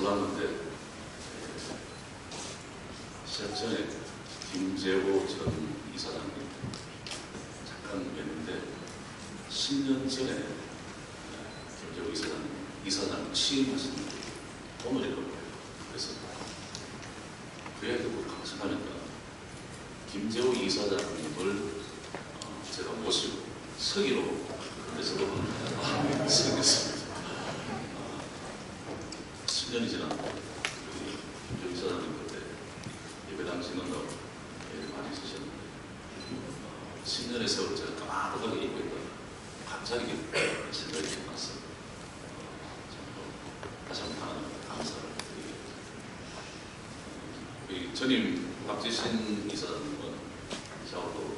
몰랐는데 시작 전에 김재호 전 이사장님 잠깐 뵀는데 10년 전에 김재호 이사장님 이사장 취임하신 오늘일 거예요. 그래서 그 이야기 듣고 감상하니까 김재호 이사장님을 어, 제가 모시고 서기로 그래서 아, 서겼습니다. 10년이 지났고 우리 김재호 이사장님 그때 예배당 짓는다고 애를 많이 쓰셨는데. 어, 10년의 세월을 제가 까마득하게 잊고 있다가 갑자기 생각이 났어요. 어, 전임 박지신 이사장님은 저하고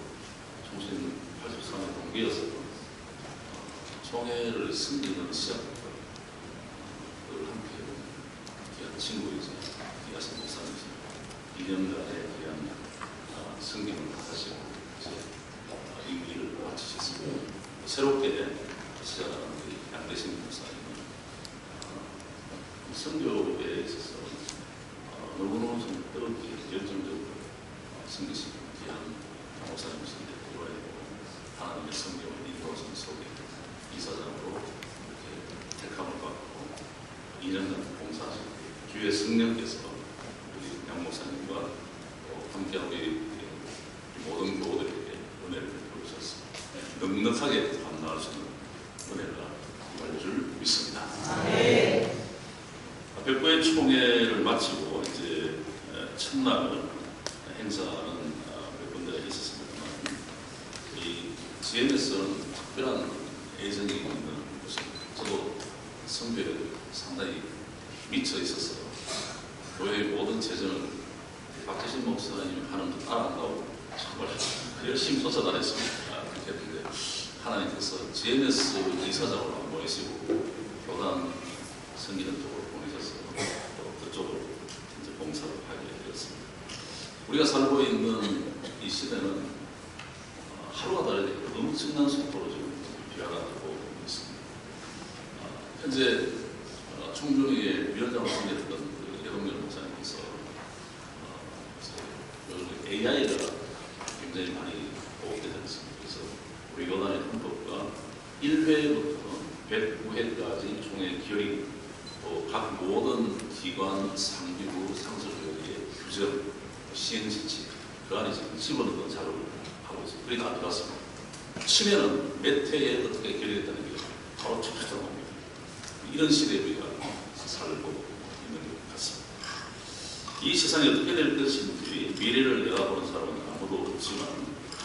총신 83의 동기여서 어, 총회를 승리는 시작부터 늘 함께 귀한 친구이자 귀하신 목사님이십니다. 2년간의 귀한 어, 승리를 하시고 이제 어, 임기를 마치셨습니다. 새롭게 시작하는 우리 양대신 목사님은 어, 선교에 있어서 어, 너무너무 좀 뜨겁게 열정적으로 어, 섬기시는 귀한 목사님이신데 불구하고 하나님의 성경을 인도하신 속에 이사장으로 이렇게 택함을 받고 2년간 봉사하신 교회 성령께서 우리 양 목사님과 또 함께하고 우리 모든 교우들에게 은혜를 베풀으셨습니다. 넉넉하게 감당할 수 있는 은혜가 임할 줄 믿습니다. 백부의 총회를 마치고 이제 에, 첫날 행사는 어, 몇 군데 있었습니다만 이 GMS는 특별한 애정이 있는 곳입니다. 저도 성별에 상당히 미쳐 있어서 교회의 모든 재정을 박재신 목사님이 하는 듯 따라한다고 정말 열심히 쫓아다녔습니다. 아, 그렇게 했는데 하나님께서 GMS 이사장으로 안 보내시고 교단 섬기는 쪽으로 보내셔서 또 그쪽으로 이제 봉사를 하게 되었습니다. 우리가 살고 있는 이 시대는 어, 하루가 다르게 엄청난 속도로 지금 변화하고 있습니다. 어, 현재 어, 총정위의 위원장으로 선택했던 그 여동열 목사님께서 어, 이제 요즘 AI가 굉장히 많이 보급되어 있습니다. 그래서 우리 교단의 헌법과 1회부터 109회까지 총회 결의 또각 모든 기관, 상비부, 상설조직의 규정, 시행지치 그 안에 지금 집어넣는 자료를 하고 있습니다. 그게 다 들어갔습니다. 치면은 몇 회에 어떻게 결의됐다는 게 바로 촉촉 나옵니다. 이런 시대에 우리가 살고 있는 것 같습니다. 이 세상이 어떻게 될 것인지 미래를 내다보는 사람은 아무도 없지만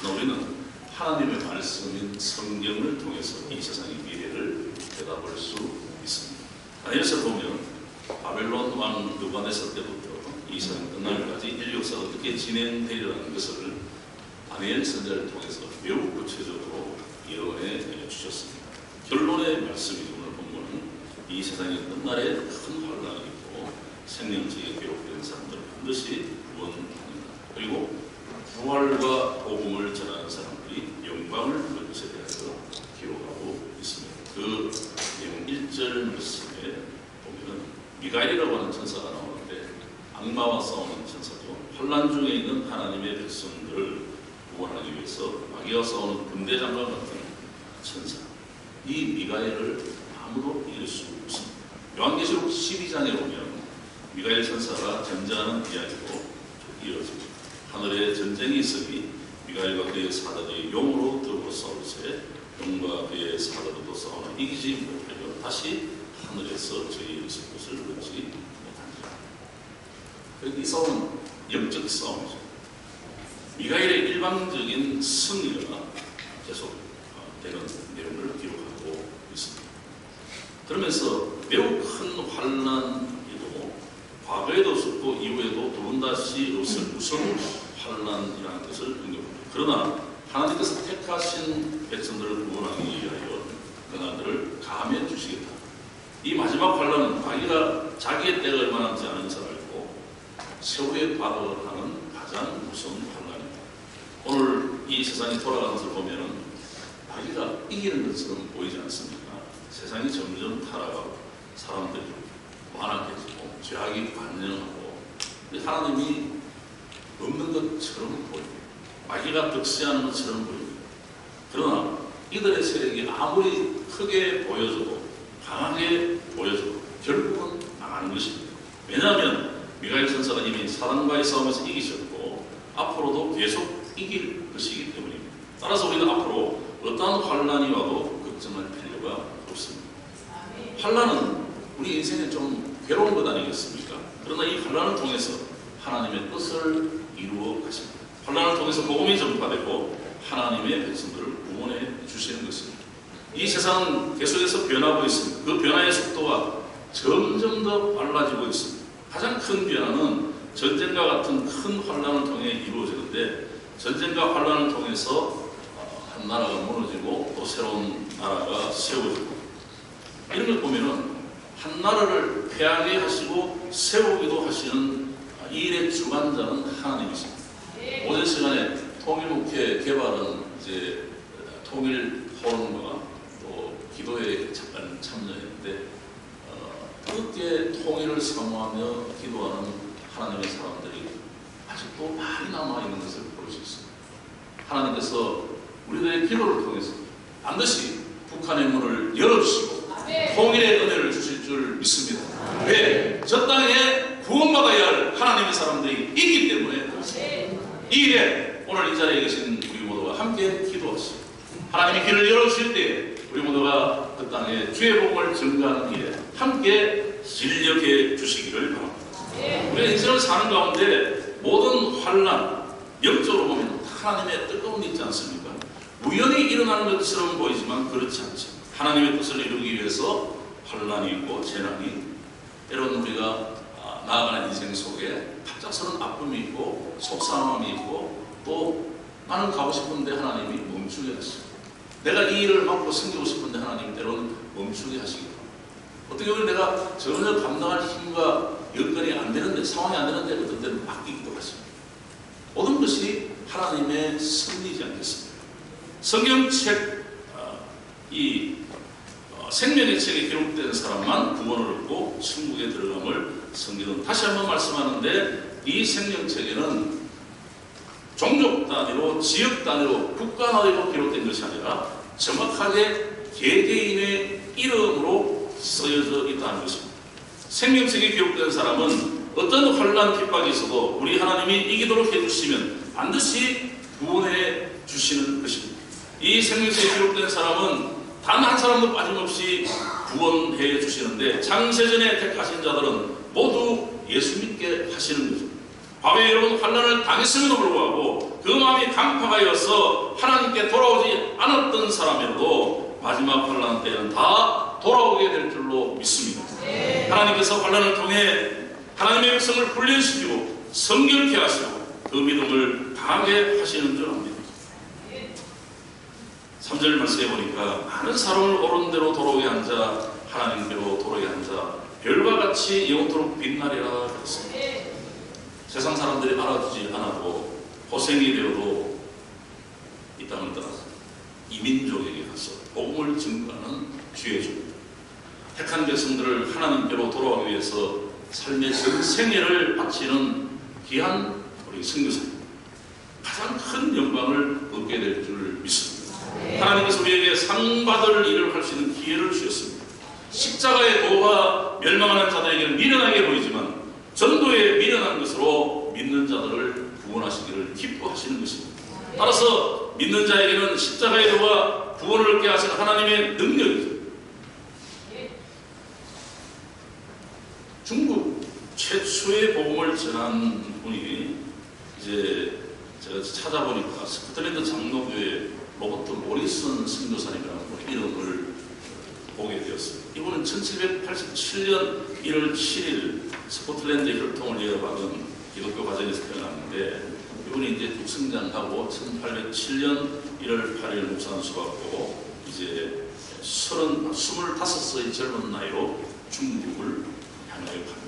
우리는 하나님의 말씀인 성경을 통해서 이 세상의 미래를 내다볼 수 있습니다. 다니엘서 보면 바벨론 왕 누가네살 때부터 이 세상 끝날까지 인류 역사가 어떻게 진행되리라는 것을 다니엘 선자를 통해서 매우 구체적으로 예언해 주셨습니다. 결론의 말씀이 오늘 본문은 이 세상의 끝날에 큰 환란이 있고 생명체에 기록된 사람들은 반드시 구원합니다. 그리고 부활과 복음을 전하는 사람들이 영광을 얻는 것에 대해서 기록하고 있습니다. 그 내용 1절 말씀에 보면은 미가엘이라고 하는 천사가 나오는데 악마와 싸우는 천사죠. 환란 중에 있는 하나님의 백성들을 구원하기 위해서 마귀와 싸우는 군대장과 같은 천사. 이 미가엘을 아무도 이길 수 없습니다. 요한계시록 12장에 보면 미가엘 천사가 전쟁하는 이야기도 이어집니다. 하늘에 전쟁이 있으니 미가엘과 그의 사단이 용으로 들고 싸울세 용과 그의 사단으로 싸우나 이기지 못하면 다시 하늘에서 저희 있을 것을 얻지 못합니다. 이 싸움은 영적 싸움이죠. 미가엘의 일방적인 승리가 계속 어, 되는 내용을 기록하고 있습니다. 그러면서 매우 큰 환란이도 과거에도 없었고 이후에도 두번 다시 없을 무서운 환란이라는 것을 언급합니다. 그러나 하나님께서 택하신 백성들을 구원하기 위하여 그날들을 감해 주시겠다. 이 마지막 환란은 자기가 자기의 때가 얼마 남지 않은 줄 알고 세후에 받아을 하는 가장 무서운 환란입니다. 오늘 이 세상이 돌아가는 것을 보면은 자기가 이기는 것처럼 보이지 않습니까? 세상이 점점 타락하고 사람들이 받아들이고 죄악이 반영하고 하나님이 없는 것처럼 보입니다. 마귀가 득세하는 것처럼 보입니다. 그러나 이들의 세력이 아무리 크게 보여져도 강하게 보여져도 결국은 망하는 것입니다. 왜냐하면 미가엘 천사가 이미 사단과의 싸움에서 이기셨고 앞으로도 계속 이길 것이기 때문입니다. 따라서 우리는 앞으로 어떠한 환란이 와도 걱정할 필요가 없습니다. 환란은 우리 인생에 좀 괴로운 것 아니겠습니까? 그러나 이 환란을 통해서 하나님의 뜻을 이루어 가십니다. 환란을 통해서 복음이 전파되고 하나님의 백성들을 구원해 주시는 것입니다. 이 세상은 계속해서 변하고 있습니다. 그 변화의 속도가 점점 더 빨라지고 있습니다. 가장 큰 변화는 전쟁과 같은 큰 환란을 통해 이루어지는데 전쟁과 환란을 통해서 어, 한 나라가 무너지고 또 새로운 나라가 세워지고 이런 걸 보면은 한 나라를 패하게 하시고 세우기도 하시는 이 일의 주관자는 하나님이십니다. 오전 시간에 통일국회 개발은 이제 통일 포럼과 또 기도에 잠깐 참여했는데 어, 그렇게 통일을 사모하며 기도하는 하나님의 사람들이 아직도 많이 남아 있는 것을 볼 수 있습니다. 하나님께서 우리들의 기도를 통해서 반드시 북한의 문을 열어주시고 통일의 은혜를 주실 줄 믿습니다. 왜? 저 땅에 구원받아야 할 하나님의 사람들이 있기 때문에. 이 일에 오늘 이 자리에 계신 우리 모두가 함께 기도하시고 하나님이 길을 열어주실 때 우리 모두가 그 땅에 주의 복음을 증가하는 길에 함께 진력해 주시기를 바랍니다. 우리가 인생을 사는 가운데 환란, 영적으로 보면 하나님의 뜨거운 있지 않습니까? 우연히 일어나는 것처럼 보이지만 그렇지 않죠. 하나님의 뜻을 이루기 위해서 환란이 있고 재난이 때론 우리가 아, 나아가는 인생 속에 갑작스러운 아픔이 있고 속상함이 있고 또 나는 가고 싶은데 하나님이 멈추게 하시고 내가 이 일을 맡고 섬기고 싶은데 하나님 때로는 멈추게 합니다. 어떻게 보면 내가 전혀 감당할 힘과 여건이 안 되는데 상황이 안 되는데 어떤 때는 맡기기도 하십니다. 모든 것이 하나님의 섭리지 않겠습니까? 성경책 어, 이 어, 생명의 책에 기록된 사람만 구원을 얻고 천국에 들어감을 성경은 다시 한번 말씀하는데 이 생명책에는 종족 단위로 지역 단위로 국가 단위로 기록된 것이 아니라 정확하게 개개인의 이름으로 쓰여져 있다는 것입니다. 생명책에 기록된 사람은 어떤 환란 핍박이 있어도 우리 하나님이 이기도록 해주시면 반드시 구원해 주시는 것입니다. 이 생명책에 기록된 사람은 단 한 사람도 빠짐없이 구원해 주시는데 창세전에 택하신 자들은 모두 예수 믿게 하시는 거죠. 과거에 여러분 환란을 당했음에도 불구하고 그 마음이 강팍하여서 하나님께 돌아오지 않았던 사람이라도 마지막 환란 때는 다 돌아오게 될 줄로 믿습니다. 하나님께서 환란을 통해 하나님의 백성을 훈련시키고 성결케 하시고 그 믿음을 강하게 하시는 줄 압니다. 3절 말씀해 보니까 많은 사람을 옳은 대로 돌아오게 한 자, 하나님께로 돌아오게 한 자, 별과 같이 영원토록 빛나리라 그랬습니다. 세상 사람들이 알아주지 않아도 고생이 되어도 이 땅을 떠나서 이민족에게 가서 복음을 증거하는 주의 종 택한 백성들을 하나님께로 돌아오기 위해서 삶의 전 생애를 바치는 귀한 우리 선교사님 가장 큰 영광을 얻게 될 줄 믿습니다. 하나님께서 우리에게 상 받을 일을 할 수 있는 기회를 주셨습니다. 십자가의 도가 멸망하는 자들에게는 미련하게 보이지만 전도에 미련한 것으로 믿는 자들을 구원하시기를 기뻐하시는 것입니다. 따라서 믿는 자에게는 십자가의 도가 구원을 얻게 하시는 하나님의 능력이죠. 중국 최초의 복음을 전한 분이 이제 제가 찾아보니까 스코틀랜드 장로교회 로버트 모리슨 선교사님이라는 이름을 보게 되었습니다. 이분은 1787년 1월 7일 스코틀랜드 혈통을 이어받은 기독교 가정에서 태어났는데 이분이 이제 독승장하고 1807년 1월 8일 목사한수 받고 이제 30, 25세의 젊은 나이로 중국을 향하여 갑니다.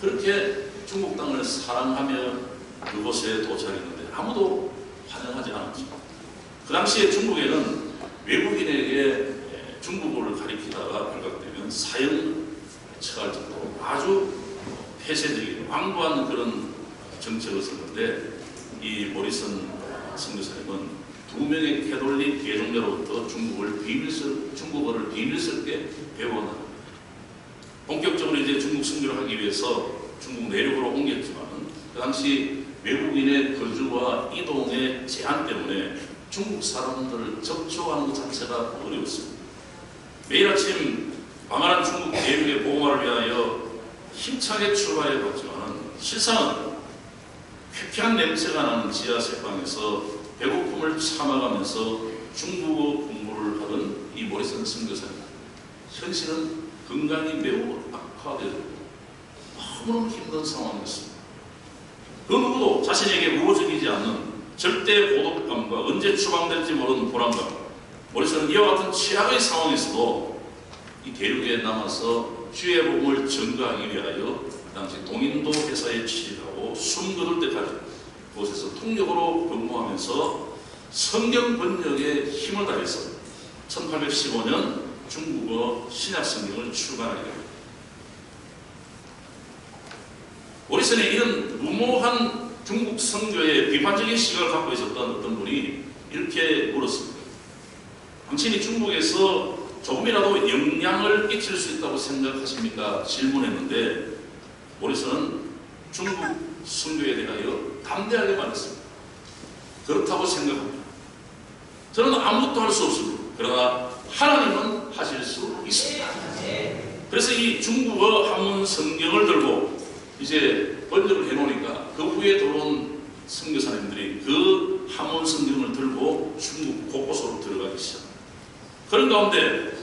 그렇게 중국 땅을 사랑하며 그곳에 도착했는데 아무도 환영하지 않았죠. 그 당시에 중국에는 외국인에게 중국어를 가리키다가 발각되면 사형 처할 정도로 아주 폐쇄적인 완고한 그런 정책을 썼는데 이 모리슨 선교사님은 두 명의 캐톨릭 개종자로부터 중국을 비밀스 중국어를 비밀스럽게 배워나 본격적으로 이제 중국 선교를 하기 위해서 중국 내륙으로 옮겼지만 그 당시 외국인의 거주와 이동의 제한 때문에 중국 사람들을 접촉하는 것 자체가 어려웠습니다. 매일 아침 광활한 중국 대륙의 보호마를 위하여 힘차게 출발해 봤지만 실상은 쾌쾌한 냄새가 나는 지하 세방에서 배고픔을 참아가면서 중국어 공부를 하던 이 모리슨 선교사님 현실은 건강이 매우 악화되고 너무너무 힘든 상황이었습니다. 그 누구도 자신에게 우호적이지 않는 절대 고독감과 언제 추방될지 모르는 불안감 모리슨은 이와 같은 최악의 상황에서도 이 대륙에 남아서 주의 복음을 전가하기 위하여 그 당시 동인도 회사에 취직하고 숨 거둘 때까지 그곳에서 통역으로 근무하면서 성경 번역에 힘을 다해서 1815년 중국어 신약 성경을 출간하게 됩니다. 오리슨의 이런 무모한 중국 선교에 비판적인 시각을 갖고 있었던 어떤 분이 이렇게 물었습니다. 당신이 중국에서 조금이라도 영향을 끼칠 수 있다고 생각하십니까? 질문했는데 모리슨은 중국 선교에 대하여 담대하게 말했습니다. 그렇다고 생각합니다. 저는 아무것도 할 수 없습니다. 그러나 하나님은 하실 수 있습니다. 그래서 이 중국어 한문 성경을 들고 이제 번역을 해놓으니까 그 후에 들어온 선교사님들이 그 한문 성경을 들고 중국 곳곳으로 들어가기 시작합니다. 그런 가운데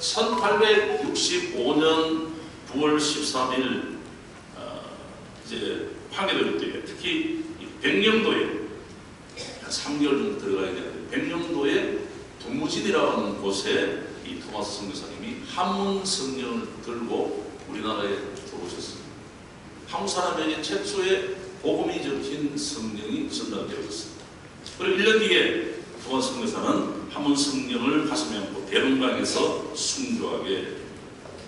1865년 9월 13일 어, 이제 파괴될 때 특히 이 백령도에 한 3개월 정도 들어가야 되는데 백령도에 두무진이라는 곳에 이 토마스 선교사님이 한문 성경을 들고 우리나라에 들어오셨습니다. 한국 사람에게 최초의 복음이 적힌 성경이 전달되었습니다. 그리고 1년 뒤에 토마스 선교사는 한문 성경을 가슴에 안고 대동강에서 순교하게.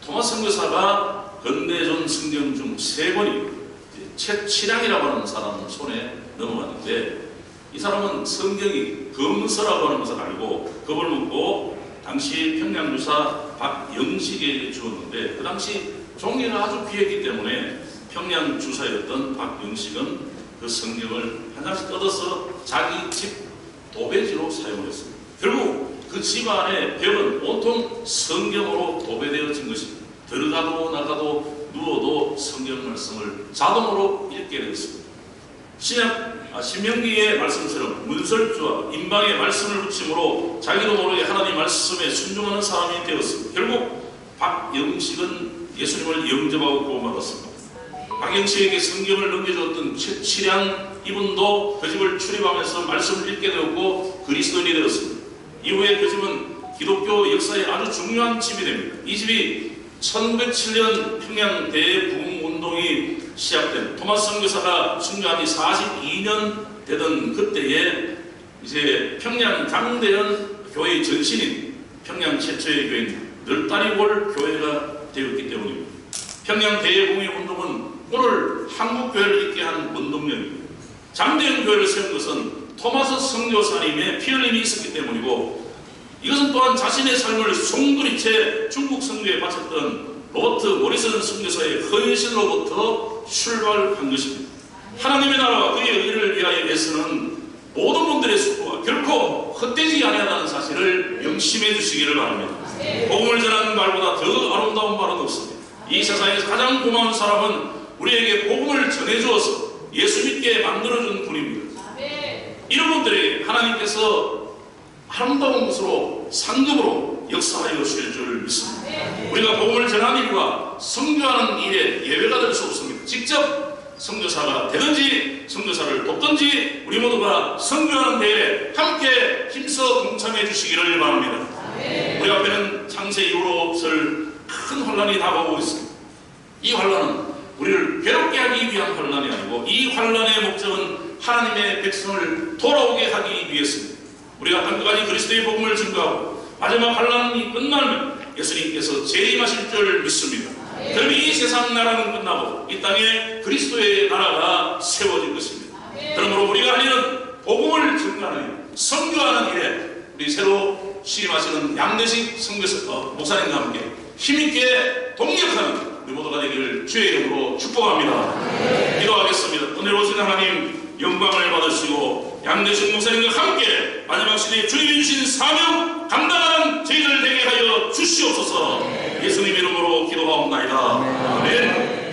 토마스 선교사가 건네준 성경 중 세 권이 최치량이라고 하는 사람 손에 넘어갔는데 이 사람은 성경이 검서라고 하는 것을 알고 겁을 먹고 당시 평양주사 박영식에게 주었는데 그 당시 종이가 아주 귀했기 때문에 평양 주사였던 박영식은 그 성경을 한 장씩 뜯어서 자기 집 도배지로 사용을 했습니다. 결국 그 집안의 벽은 온통 성경으로 도배되어진 것입니다. 들어가도 나가도 누워도 성경 말씀을 자동으로 읽게 되었습니다. 신약 아, 신명기의 말씀처럼 문설주와 인방의 말씀을 붙임으로 자기도 모르게 하나님 말씀에 순종하는 사람이 되었습니다. 결국 박영식은 예수님을 영접하고 구원받았습니다. 박영식에게 성경을 넘겨줬던 최치량 이분도 그 집을 출입하면서 말씀을 읽게 되었고 그리스도인이 되었습니다. 이후에 그 집은 기독교 역사에 아주 중요한 집이 됩니다. 이 집이 1907년 평양 대부흥 운동이 시작된 토마스 선교사가 순교한 지 42년 되던 그때에 이제 평양 장대현 교회의 전신인 평양 최초의 교회인 늘다리골 교회가 되었기 때문입니다. 평양 대부흥의 운동은 오늘 한국 교회를 있게 한 운동력입니다. 장대현 교회를 세운 것은 토마스 선교사님의 피 흘림이 있었기 때문이고 이것은 또한 자신의 삶을 송두리째 중국 선교에 바쳤던 로버트 모리슨 선교사의 헌신로부터 출발한 것입니다. 하나님의 나라와 그의 의를 위하여 애쓰는 모든 분들의 수고가 결코 헛되지 아니하다는 사실을 명심해 주시기를 바랍니다. 복음을 전하는 말보다 더 아름다운 말은 없습니다. 이 세상에서 가장 고마운 사람은 우리에게 복음을 전해주어서 예수 믿게 만들어준 분입니다. 이런 분들에게 하나님께서 아름다운 것으로 상급으로 역사하여 주실 줄 믿습니다. 우리가 복음을 전하는 일과 성교하는 일에 예외가 될 수 없습니다. 직접 성교사가 되든지 성교사를 돕든지 우리 모두가 성교하는 데에 함께 힘써 동참해 주시기를 바랍니다. 우리 앞에는 창세 이후로 없을 큰 혼란이 다가오고 있습니다. 이 혼란은 우리를 괴롭게 하기 위한 혼란이 아니고 이 혼란의 목적은 하나님의 백성을 돌아오게 하기 위해서입니다. 우리가 한까지 그리스도의 복음을 증거하고 마지막 환란이 끝나면 예수님께서 재림하실 줄 믿습니다. 그럼 이 세상 나라는 끝나고 이 땅에 그리스도의 나라가 세워질 것입니다. 그러므로 우리가 하는 복음을 증거하는 선교하는 일에 우리 새로 시임하시는 양대식 선교사 어, 목사님과 함께 힘있게 동력하는 우리 모두가 되기를 주의 이름으로 축복합니다. 기도하겠습니다. 오신 하나님 영광을 받으시고 양대식 목사님과 함께 마지막 시대에 주님이 주신 사명 감당하는 저희들 되게 하여 주시옵소서 예수님 이름으로 기도하옵나이다. 아멘.